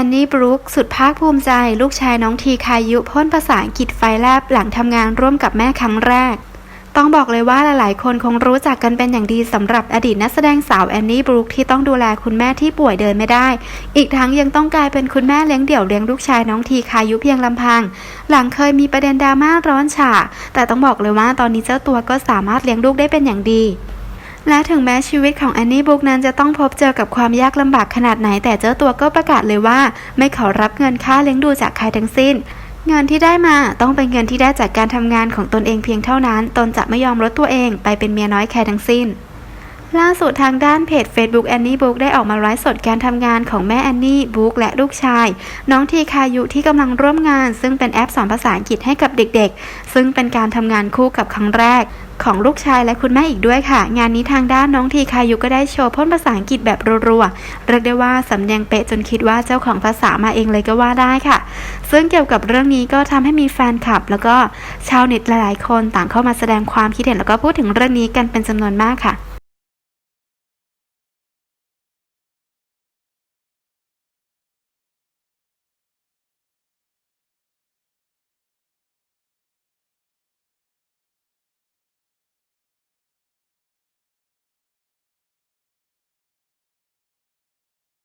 อนนี่บรูคสุดภาคภูมิใจ ลูกชายน้องทีคายุพ่นภาษาอังกฤษไฟแลบหลังทำงานร่วมกับแม่ครั้งแรก ต้องบอกเลยว่าหลายๆ คนคงรู้จักกันเป็นอย่างดีสำหรับอดีตนักแสดงสาวแอนนี่บรูคที่ต้องดูแลคุณแม่ที่ป่วยเดินไม่ได้ อีกทั้งยังต้องกลายเป็นคุณแม่เลี้ยงเดี่ยวเลี้ยงลูกชายน้องทีคายุเพียงลำพัง หลังเคยมีประเด็นดราม่าร้อนฉาแต่ต้องบอกเลยว่าตอนนี้เจ้าตัวก็สามารถเลี้ยงลูกได้เป็นอย่างดี และถึงแม้ชีวิตของแอนนี่บุ๊กนั้นจะต้องพบเจอกับความยากลำบากขนาดไหน แต่เจ้าตัวก็ประกาศเลยว่า ไม่ขอรับเงินค่าเลี้ยงดูจากใครทั้งสิ้น เงินที่ได้มาต้องเป็นเงินที่ได้จากการทำงานของตนเองเพียงเท่านั้น ตนจะไม่ยอมลดตัวเองไปเป็นเมียน้อยใครทั้งสิ้น ล่าสุดทางด้านเพจ Facebook แอนนี่บุ๊กได้ออกมาไลฟ์สดการทำงานของแม่แอนนี่บุ๊กและลูกชาย น้องทีคายุที่กำลังร่วมงาน ซึ่งเป็นแอปสอนภาษาอังกฤษให้กับเด็กๆ ซึ่งเป็นการทำงานคู่กับครั้งแรกของลูกชายและคุณแม่อีกด้วยค่ะ งานนี้ทางด้านน้องทีคายุก็ได้โชว์พ่นภาษาอังกฤษแบบรัวๆ เรียกได้ว่าสำเนียงเป๊ะจนคิดว่าเจ้าของภาษามาเองเลยก็ว่าได้ค่ะ ซึ่งเกี่ยวกับเรื่องนี้ก็ทำให้มีแฟนคลับ แล้วก็ชาวเน็ตหลายๆ คนต่างเข้ามาแสดงความคิดเห็นแล้วก็พูดถึงเรื่องนี้กันเป็นจำนวนมากค่ะ